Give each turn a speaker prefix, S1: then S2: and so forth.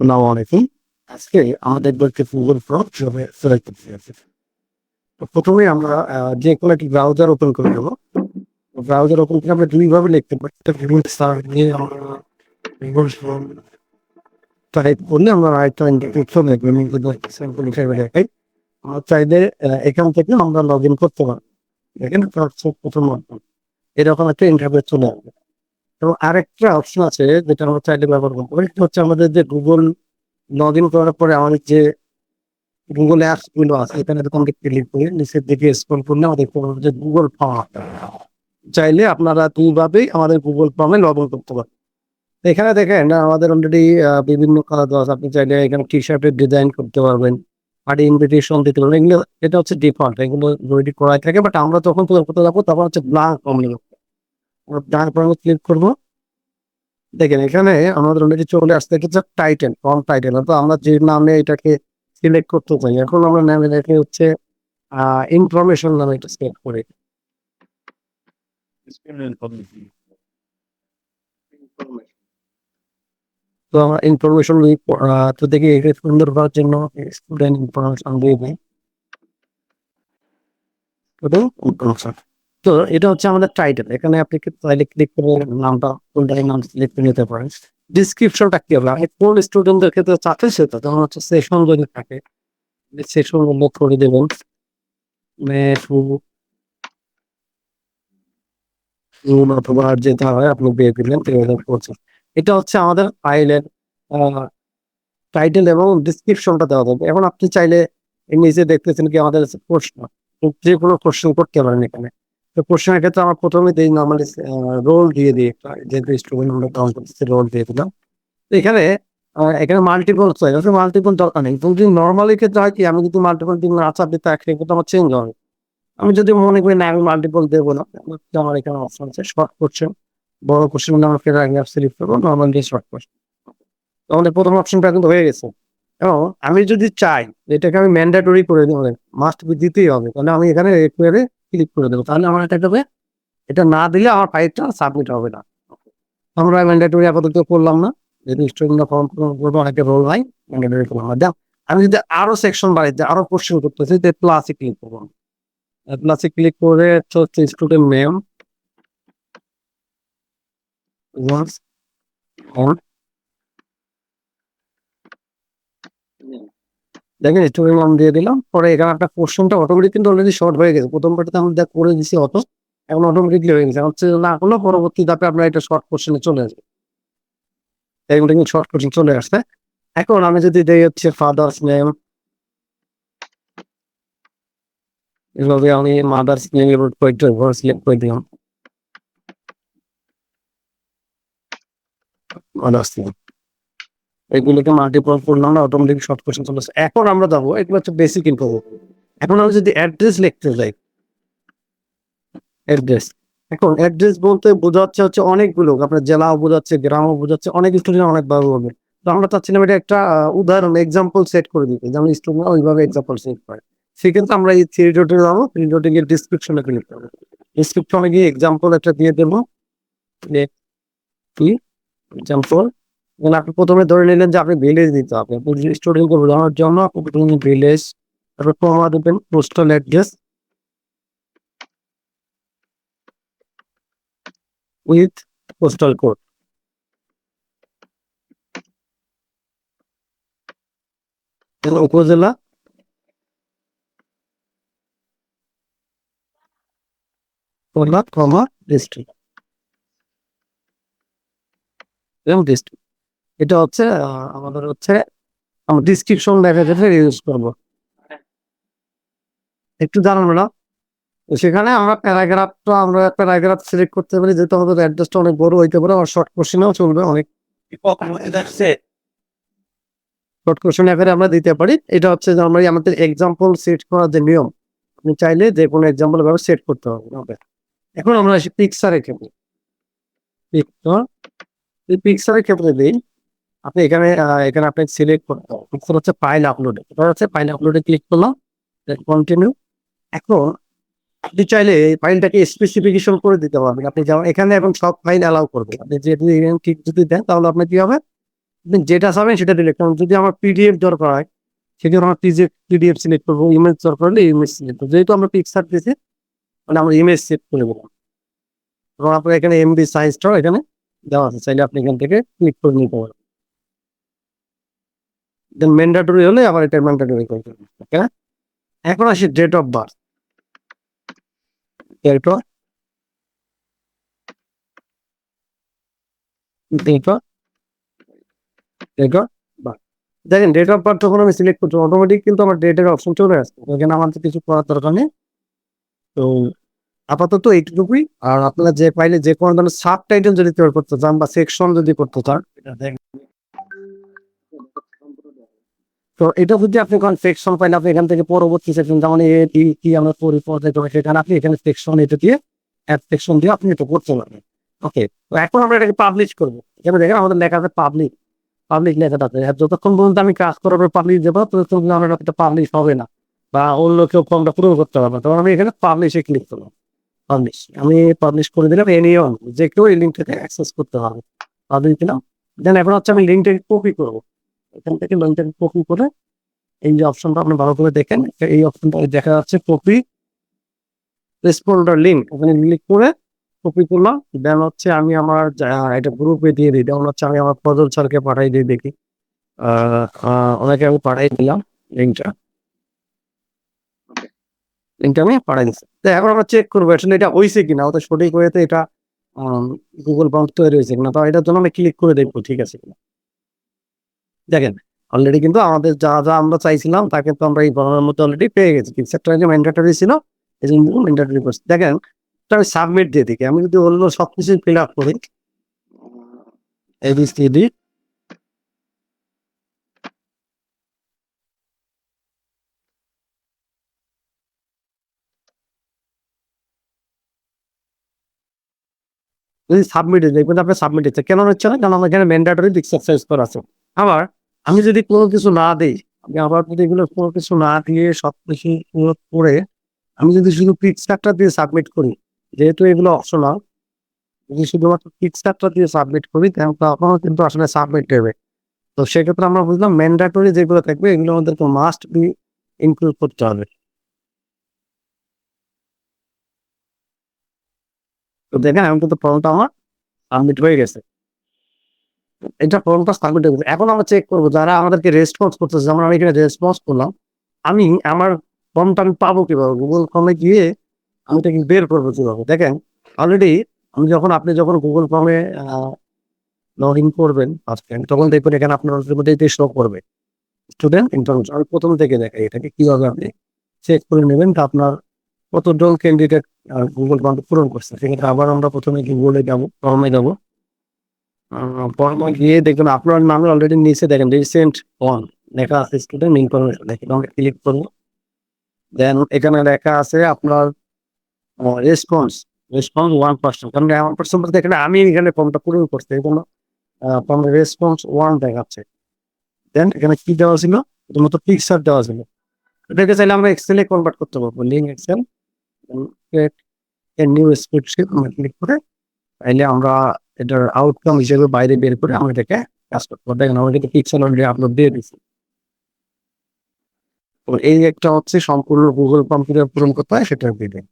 S1: আসসালামু আলাইকুম আজকে আমাদের বলতে গুগল ফর্ম কীভাবে সিলেক্ট করতে আছে তো প্রথমে আমরা যে কোনো একটি ব্রাউজার ওপেন করে দেবো। ব্রাউজার ওপেন করে আমরা দুইভাবে লিখতে পারি। একটা গুগল সার্চ নিয়ে আমরা গুগল ফর্ম টাইপ করলে আমরা রাইট চলে আসবে স্যাম্পল হিসেবে দেখাই। আমরা চাইলে এখান থেকে আমরা লগ ইন করতে পারি। এখানে প্রথম এরকম একটা ইন্টারভিউ চলে আসবে। এবং আরেকটা অপশন আছে যেটা আমরা চাইলে ব্যবহার করব। এটা হচ্ছে আমাদের যে গুগল লগ ইন করার পরে আমাদের যে গুগল অ্যাপসগুলো আছে, এখানে যখন ক্লিক করি নিচের দিকে স্ক্রল করলে আমাদের যে গুগল ফর্ম চাইলে আপনারা দুইভাবেই আমাদের গুগল ফর্মে লগ ইন করতে পারেন। এখানে দেখেন, আমাদের অলরেডি বিভিন্ন দেওয়া আছে। আপনি চাইলে এখানে টি শার্টের ডিজাইন করতে পারবেন, আর ইনভিটেশন দিতে পারবেন। এগুলো, এটা হচ্ছে ডিফল্ট এগুলো রেডি করাই থাকে বাট আমরা যখন করতে যাব, তখন হচ্ছে ব্লাঙ্ক ফর্ম নেব ফর্মে ক্লিক করব। দেখেন, এখানে আমাদের অলরেডি চলে আসতে হচ্ছে টাইটেল ফর্ম টাইটেল তো আমরা যে নামে এটাকে সিলেক্ট করতে চাই। এখন আমরা নামে এটাকে হচ্ছে ইনফরমেশন নামে এটা সিলেক্ট করি। তো আমরা ইনফরমেশন তো দেখি এটা সুন্দর করার জন্য স্টুডেন্ট ইনফরমেশন দিয়ে দিই। information। তো এটা হচ্ছে আমাদের টাইটেল এখানে আপনি চাইলে ক্লিক করে নামটা কোনটাই নাম সিলেক্ট করে নিতে পারেন। ডিসক্রিপশনটা কি হবে? কোন স্টুডেন্টদের ক্ষেত্রে চাচ্ছে সেটা তখন হচ্ছে সেশন যদি থাকে সেশন উল্লেখ করে দেবেন রুম অথবা যেটা হয়, আপনি দিয়ে দিলেন এটা হচ্ছে। আমাদের ফাইলের টাইটেল এবং ডিসক্রিপশনটা দেওয়া যাবে এখন আপনি চাইলে নিজে দেখতেছেন কি আমাদের প্রশ্ন, যে কোনো কোশ্চেন করতে পারেন এখানে। তো কোশ্চেনের ক্ষেত্রে আমরা প্রথমে দিই নর্মালি রোল দিয়ে দিই যেহেতু স্টুডেন্ট আমরা কাউন্ট করতেছি রোল দিয়ে দিলাম। তো এখানে এখানে মাল্টিপল চাই মাল্টিপল দরকার নেই। কিন্তু নর্মালি ক্ষেত্রে হয় কি, আমি যদি মাল্টিপল দিন আচার দিতে এক কিন্তু আমার চেঞ্জ হবে। আমি যদি মনে করি না, আমি মাল্টিপল দেবো না আমার- এখানে অপশন আছে শর্ট কোশ্চেন বড় কোশ্চেন আমার ফের আগে সিলেক্ট করব নর্মাল দিয়ে শর্ট কোশ্চেন আমাদের প্রথম অপশনটা কিন্তু হয়ে গেছে। এবং আমি যদি চাই এটাকে আমি ম্যান্ডেটরি করে দেবো মাস্ট দিতেই হবে, তাহলে আমি এখানে ক্লিক করে দেবো। তাহলে আমার এটা হবে এটা না দিলে আমার ফাইলটা সাবমিট হবে না। আমরা ম্যান্ডেটরি আপাতত করলাম না। যদি স্টুডেন্ট ফর্ম পূরণ করব অনেকে রোল নাই ম্যান্ডেটরি করলাম না। দেখ আমি যদি আরও সেকশন বাড়িতে আরও কোশ্চেন করতে চাই প্লাসে ক্লিক করব। প্লাসে ক্লিক করে হচ্ছে স্টুডেন্ট নেম ওয়ান্স অন দেখেন স্টুডেন্ট নাম দিয়ে দিলাম। পরে এখানে একটা কোশ্চেনটা অটোমেটিক কিন্তু অলরেডি শর্ট হয়ে গেছে। প্রথম পার্টতে আমরা দেখ করে দিছি অটো এখন অটোমেটিকলি হয়ে গেছে। হচ্ছে না হলো পরবর্তী ধাপে আমরা এটা শর্ট কোশ্চেনে চলে আসবে। এগুলো কিন্তু শর্ট কোশ্চেন চলে আসছে। এখন আমি যদি দেই হচ্ছে ফাদার্স নেম এভাবে আমি মাদার্স নেম এবার কয়েকটা ঘর সিলেক্ট করে দিলাম। মাদার্স নেম এগুলোকে মাল্টিপল করলাম না অটোমেটিক শর্ট কোশ্চেন চলে আসে। এখন আমরা যাব, এগুলো হচ্ছে বেসিক ইনফো এখন আমি যদি অ্যাড্রেস লিখতে যাই অ্যাড্রেস এখন অ্যাড্রেস বলতে বোঝাচ্ছে হচ্ছে অনেকগুলো, আপনার জেলাও বোঝাচ্ছে, গ্রামও বোঝাচ্ছে, অনেক স্টুডেন্ট অনেকভাবে বলবে তো আমরা চাচ্ছিলাম এটা একটা উদাহরণ এক্সাম্পল সেট করে দিতে যেমন স্টুডেন্ট ওইভাবে এক্সাম্পল সেট করে। সেক্ষেত্রে আমরা এই থ্রি ডটে যাব থ্রি ডটে গিয়ে ডিসক্রিপশনে ক্লিক করব। ডিসক্রিপশনে গিয়ে এক্সাম্পল একটা দিয়ে দেবো এক্সাম্পল মানে আপনি প্রথমে ধরে নিলেন যে আপনি ভিলেজ দিতে হবে। স্টুডেন্ট করব জানার জন্য আপনি প্রথমে ভিলেজ তারপর কমা দেবেন postal address with postal code উপজেলা। কমা ডিস্ট্রিক্ট এবং ডিস্ট্রিক্ট এটা হচ্ছে আমাদের হচ্ছে ডিসক্রিপশন দেখা যেতে ইউজ করব। একটু জানাব না? সেখানে আমরা প্যারাগ্রাফটা আমরা প্যারাগ্রাফ সিলেক্ট করতে পারি, যেহেতু আমাদের অ্যাড্রেসটা অনেক বড় হইতে পারে আর শর্ট কোশ্চেনেও চলবে অনেক। শর্ট কোশ্চেন আকারে আমরা দিতে পারি। এটা হচ্ছে আমরা আমাদের এক্সাম্পল সেট করার যে নিয়ম, আপনি চাইলে যে কোনো এক্সাম্পল ভাবে সেট করতে হবে এখন আমরা আসি পিকচারের ক্ষেত্রে পিকচার এই পিকচারের ক্ষেত্রে দিই। আপনি এখানে এখানে আপনি সিলেক্ট করতে হচ্ছে ফাইল আপলোডে হচ্ছে ফাইল আপলোডে ক্লিক করলাম কন্টিনিউ এখন আপনি চাইলে ফাইলটাকে স্পেসিফিকেশন করে দিতে পারবেন। আপনি যেমন এখানে এখন সব ফাইল অ্যালাউ করবে আপনি যেহেতু ঠিক যদি দেন, তাহলে আপনার কি হবে? আপনি যেটা চাবেন সেটা দিলে কারণ যদি আমার পিডিএফ দরকার হয় সেক্ষেত্রে আমার পিডিএফ পিডিএফ সিলেক্ট করব ইমেজ দরকার হলে ইমেজ সিলেক্ট করব। যেহেতু আমরা পিকচার দিয়েছি মানে আমরা ইমেজ সেট করে দেবো। এবং আপনার এখানে এমবি সাইজটাও এখানে দেওয়া আছে। চাইলে আপনি এখান থেকে ক্লিক করে নিতে পারেন। দেন ম্যান্ডাটরি হলে আবার এটা ম্যান্ডাটরি করে দেবেন ওকে এখন আসি ডেট অফ বার্থ এরপর? দেখেন ডেট অফ বার্থ যখন আমি সিলেক্ট করছি অটোমেটিক কিন্তু আমার ডেটের অপশন চলে আসছে। এখানে আমার তো কিছু করার দরকার নেই। তো আপাতত এইটুকুই। আর আপনারা যে পাইলে যে কোনো ধরনের সাব টাইটেল যদি তৈরি করতে চান বা সেকশন যদি করতে চান তো এটা যদি আপনি কোন সেকশন পাইলে আপনি এখান থেকে পরবর্তী সেকশন যেমন কি আমরা পরি পর্যায়ে আপনি এখানে সেকশন এটা দিয়ে সেকশন দিয়ে আপনি এটা করতে পারবেন। ওকে তো এখন আমরা এটাকে পাবলিশ করব। দেখেন আমাদের লেখা আছে পাবলিক পাবলিক লেখাটা আছে। যতক্ষণ পর্যন্ত আমি কাজ করার পর পাবলিশ দেবো, ততক্ষণ আমার এটা পাবলিশ হবে না। বা অন্য কেউ ফর্মটা পূরণ করতে পারবে তখন আমি এখানে পাবলিশে ক্লিক করলাম পাবলিশ আমি পাবলিশ করে দিলাম এনিওয়ান যে কেউ এই লিঙ্কটাকে অ্যাক্সেস করতে পারবে। পাবলিশ দিলাম। দেন এখন হচ্ছে আমি লিঙ্কটাকে কপি করব। এখান থেকে লিঙ্কটাকে কপি করে এই যে অপশনটা আপনি ভালো করে দেখেন, এই অপশনটা দেখা যাচ্ছে কপি রেসপন্ডার লিঙ্ক ওখানে ক্লিক করে কপি করলাম দেন হচ্ছে আমি আমার এটা গ্রুপে দিয়ে দিই, যেমন হচ্ছে আমি আমার ফজল স্যারকে পাঠাই দিই দেখি ওনাকে আমি পাঠাই দিলাম লিঙ্কটা লিঙ্কটা আমি পাঠাই দিচ্ছি তো এখন আমরা চেক করব, আসলে এটা হয়েছে কিনা ওটা সঠিক হয়েছে এটা গুগল ফর্ম তৈরি হয়েছে কিনা, তো এটার জন্য আমি ক্লিক করে দেখব, ঠিক আছে কিনা। দেখেন অলরেডি কিন্তু আমাদের যা যা আমরা চাইছিলাম, তা কিন্তু আমরা এই ফর্মের মধ্যে অলরেডি পেয়ে গেছি। পিকচারটা যে ম্যান্ডেটরি ছিল, এই জন্য ম্যান্ডেটরি করছি। দেখেন আমি সাবমিট দিয়ে দিই। আমি যদি অন্য সব কিছু ফিল আপ করি এবিসিডি যদি সাবমিট দেখবেন আপনি সাবমিট দিচ্ছে কেন হচ্ছে না, কারণ আমার এখানে ম্যান্ডেটরি পিকচার সাইজ করা আছে। আবার আমি যদি কোনো কিছু না দিই, আমি আবার যদি এগুলো কোনো কিছু না দিয়ে সব কিছু করে, আমি যদি শুধু পিকচারটা দিয়ে সাবমিট করি, যেহেতু এগুলো অপশনাল যদি শুধুমাত্র পিকচারটা দিয়ে সাবমিট করি তখনও কিন্তু আসলে সাবমিট দেবে। তো সেক্ষেত্রে আমরা বুঝলাম ম্যান্ডেটরি যেগুলো থাকবে, এগুলো আমাদেরকে মাস্ট বি ইনক্লুড করতে হবে। তো দেখেন, এখন কিন্তু ফর্মটা আমার সাবমিট হয়ে গেছে। এটা ফর্মটা সাবমিট হয়ে এখন আমরা চেক করব যারা আমাদেরকে রেসপন্স করতেছে, যেমন আমি এখানে রেসপন্স করলাম, আমি আমার ফর্মটা আমি পাবো কীভাবে? গুগল ফর্মে গিয়ে আমি এটাকে বের করব কীভাবে? দেখেন অলরেডি আমি যখন, আপনি যখন গুগল ফর্মে লগ ইন করবেন তখন দেখবেন এখানে আপনার মধ্যে শো করবে। স্টুডেন্ট ইনফরমেশন আমি প্রথম থেকে দেখাই এটাকে, কীভাবে আপনি চেক করে নেবেন তা আপনার কতজন ক্যান্ডিডেট গুগল ফর্ম পূরণ করছে। সেক্ষেত্রে আবার আমরা প্রথমে গুগলে যাব ফর্মে যাব। ফর্মে গিয়ে দেখবেন আপনার নামে অলরেডি নিচে দেখেন রিসেন্ট ওয়ান লেখা আছে স্টুডেন্ট ইনফরমেশন এখানে আমরা ক্লিক করব। দেন এখানে লেখা আছে আপনার রেসপন্স রেসপন্স ওয়ান পার্সেন্ট কারণ ওয়ান পার্সেন্ট বলতে এখানে আমি এখানে ফর্মটা পূরণ করছি, এই জন্য রেসপন্স ওয়ান দেখাচ্ছে। দেন এখানে কি দেওয়া ছিল? শুধুমাত্র পিকচার দেওয়া ছিল। এটাকে চাইলে আমরা এক্সেলে কনভার্ট করতে পারব link excel new spreadsheet click করে, তাইলে আমরা এটার আউটকাম হিসেবে বাইরে বের করে আমরা এটাকে কাজ করতে দেখেন, আমি এটাকে পিকচার অলরেডি আপলোড দিয়ে দিচ্ছি এই একটা হচ্ছে সম্পূর্ণ গুগল কম্পিউটার পূরণ করতে হয় সেটার ভিডিও